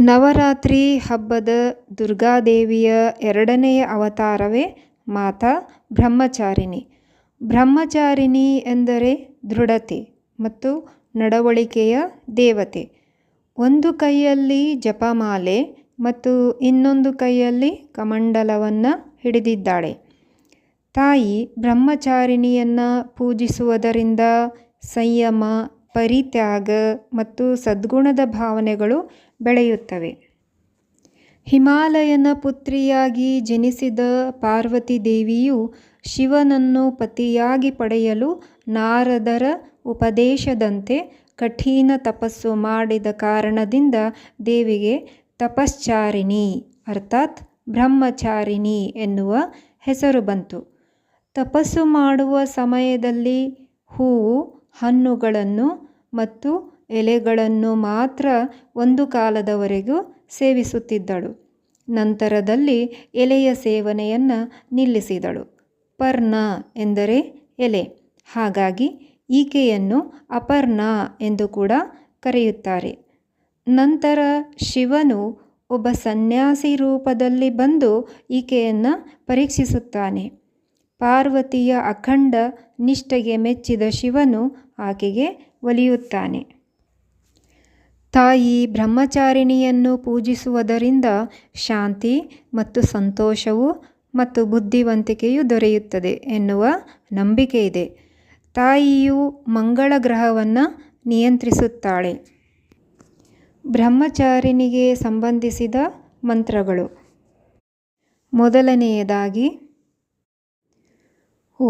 ನವರಾತ್ರಿ ಹಬ್ಬದ ದುರ್ಗಾದೇವಿಯ ಎರಡನೆಯ ಅವತಾರವೇ ಮಾತಾ ಬ್ರಹ್ಮಚಾರಿಣಿ. ಬ್ರಹ್ಮಚಾರಿಣಿ ಎಂದರೆ ದೃಢತೆ ಮತ್ತು ನಡವಳಿಕೆಯ ದೇವತೆ. ಒಂದು ಕೈಯಲ್ಲಿ ಜಪಮಾಲೆ ಮತ್ತು ಇನ್ನೊಂದು ಕೈಯಲ್ಲಿ ಕಮಂಡಲವನ್ನು ಹಿಡಿದಿದ್ದಾಳೆ. ತಾಯಿ ಬ್ರಹ್ಮಚಾರಿಣಿಯನ್ನು ಪೂಜಿಸುವುದರಿಂದ ಸಂಯಮ ಪರಿತ್ಯಾಗ ಮತ್ತು ಸದ್ಗುಣದ ಭಾವನೆಗಳು ಬೆಳೆಯುತ್ತವೆ. ಹಿಮಾಲಯನ ಪುತ್ರಿಯಾಗಿ ಜನಿಸಿದ ಪಾರ್ವತಿ ದೇವಿಯು ಶಿವನನ್ನು ಪತಿಯಾಗಿ ಪಡೆಯಲು ನಾರದರ ಉಪದೇಶದಂತೆ ಕಠಿಣ ತಪಸ್ಸು ಮಾಡಿದ ಕಾರಣದಿಂದ ದೇವಿಗೆ ತಪಶ್ಚಾರಿಣಿ, ಅರ್ಥಾತ್ ಬ್ರಹ್ಮಚಾರಿಣಿ ಎನ್ನುವ ಹೆಸರು ಬಂತು. ತಪಸ್ಸು ಮಾಡುವ ಸಮಯದಲ್ಲಿ ಹೂವು, ಹಣ್ಣುಗಳನ್ನು ಮತ್ತು ಎಲೆಗಳನ್ನು ಮಾತ್ರ ಒಂದು ಕಾಲದವರೆಗೂ ಸೇವಿಸುತ್ತಿದ್ದಳು. ನಂತರದಲ್ಲಿ ಎಲೆಯ ಸೇವನೆಯನ್ನು ನಿಲ್ಲಿಸಿದಳು. ಪರ್ಣ ಎಂದರೆ ಎಲೆ. ಹಾಗಾಗಿ ಈಕೆಯನ್ನು ಅಪರ್ಣ ಎಂದು ಕೂಡ ಕರೆಯುತ್ತಾರೆ. ನಂತರ ಶಿವನು ಒಬ್ಬ ಸನ್ಯಾಸಿ ರೂಪದಲ್ಲಿ ಬಂದು ಈಕೆಯನ್ನು ಪರೀಕ್ಷಿಸುತ್ತಾನೆ. ಪಾರ್ವತಿಯ ಅಖಂಡ ನಿಷ್ಠೆಗೆ ಮೆಚ್ಚಿದ ಶಿವನು ಆಕೆಗೆ ಒಲಿಯುತ್ತಾನೆ. ತಾಯಿ ಬ್ರಹ್ಮಚಾರಿಣಿಯನ್ನು ಪೂಜಿಸುವುದರಿಂದ ಶಾಂತಿ ಮತ್ತು ಸಂತೋಷವು ಮತ್ತು ಬುದ್ಧಿವಂತಿಕೆಯು ದೊರೆಯುತ್ತದೆ ಎನ್ನುವ ನಂಬಿಕೆ ಇದೆ. ತಾಯಿಯು ಮಂಗಳ ಗ್ರಹವನ್ನು ನಿಯಂತ್ರಿಸುತ್ತಾಳೆ. ಬ್ರಹ್ಮಚಾರಿಣಿಗೆ ಸಂಬಂಧಿಸಿದ ಮಂತ್ರಗಳು. ಮೊದಲನೆಯದಾಗಿ ಓಂ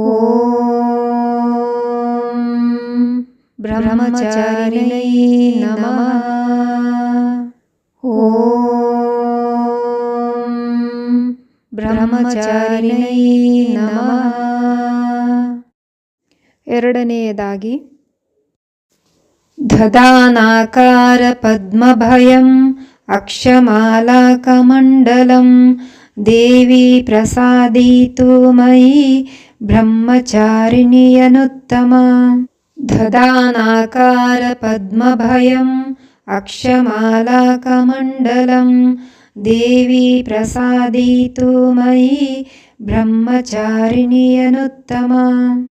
ಬ್ರಹ್ಮಚಾರಿಣೈ ನಮಃ ಓಂ ಬ್ರಹ್ಮಚಾರಿಣೈ ನಮಃ ಎರಡನೆಯದಾಗಿ ದದಾನಾಕಾರ ಪದ್ಮಭಯಂ ಅಕ್ಷಮಾಲಾಕಮಂಡಲಂ ದೇವಿ ಪ್ರಸಾದೀತು ಮಯಿ ब्रह्मचारिणि ददानाकारपद्मभयम् धनाकार अक्षमालाकमण्डलम्। देवी प्रसादीतु मयि ब्रह्मचारिण्यनुत्तमा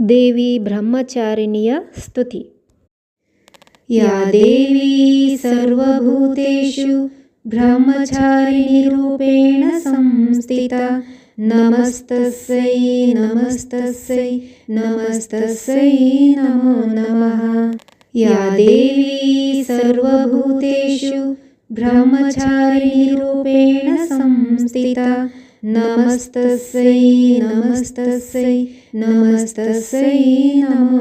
देवी ब्रह्मचारिणीय स्तुति। या देवी सर्वभूतेषु ब्रह्मचारिणीरूपेण संस्थिता। नमस्तस्यै नमस्तस्यै नमस्तस्यै नमो नमः। या देवी सर्वभूतेषु ब्रह्मचारिणीरूपेण संस्थिता। नमस्तस्यै नमस्तस्यै नमस्तस्यै नमो